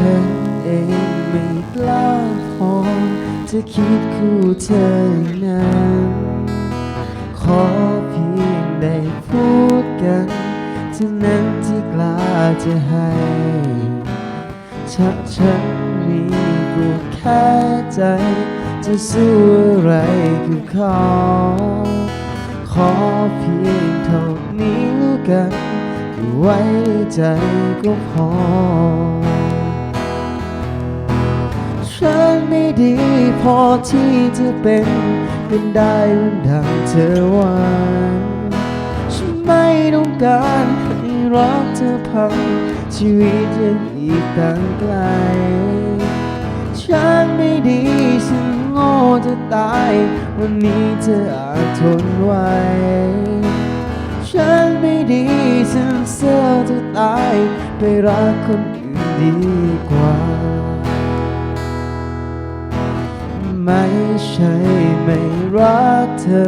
องไม่กล้าพอจะคิดคู่เธออย่างนั้น ขอเพียงได้พูดกันเท่านั้นที่กล้าจะให้ชักฉันมีกูแค่ใจ จะสู้อะไรคือเขาขอเพียงเท่านี้กันอยู่ไว้ใจก็พอ ฉันไม่ดีพอที่จะเป็นเป็นได้เหมือนดังเธอวังฉันไม่ต้องการให้รักเธอพังชีวิตยังอีกต่างไกล ฉันไม่ดีฉันโง่จะตาย วันนี้เธออาจทนไหวฉันไม่ดีฉันเสียจะตาย ไปรักคนอื่นดีกว่า ใช่ไม่รักเธอ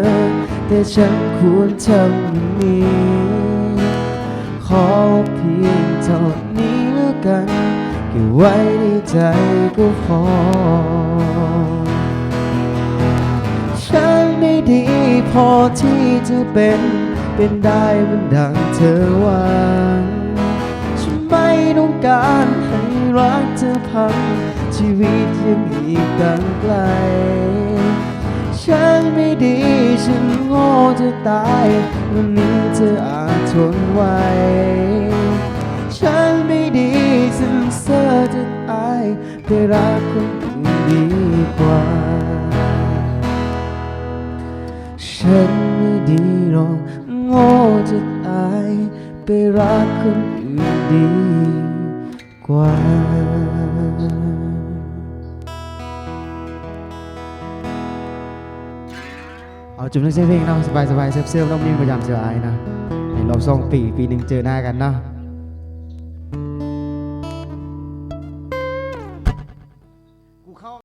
แต่ฉันควรทำอย่างนี้ ขอเพียงเท่านี้แล้วกันเก็บไว้ในใจก็พอ ฉันไม่ดีพอที่จะเป็นเป็นได้เหมือนดังเธอหวังฉันไม่ต้องการให้รักเธอพัง ชีวิตยังอีกต่างไกล ฉันไม่ดี ฉันโง่จะตายวันนี้เธออาจทนไหว ฉันไม่ดีฉันเสียจะตายไปรักคนอื่นดีกว่า ฉันไม่ดีหรอกโง่จะตายไปรักคนอื่นดีกว่า เอาจุดเล่นเพลงเนาะสบายสบายเซฟเซฟๆรองนี้พยายามเจอไอ้นะในรอบสองปีปีหนึ่งเจอหน้ากันเนาะ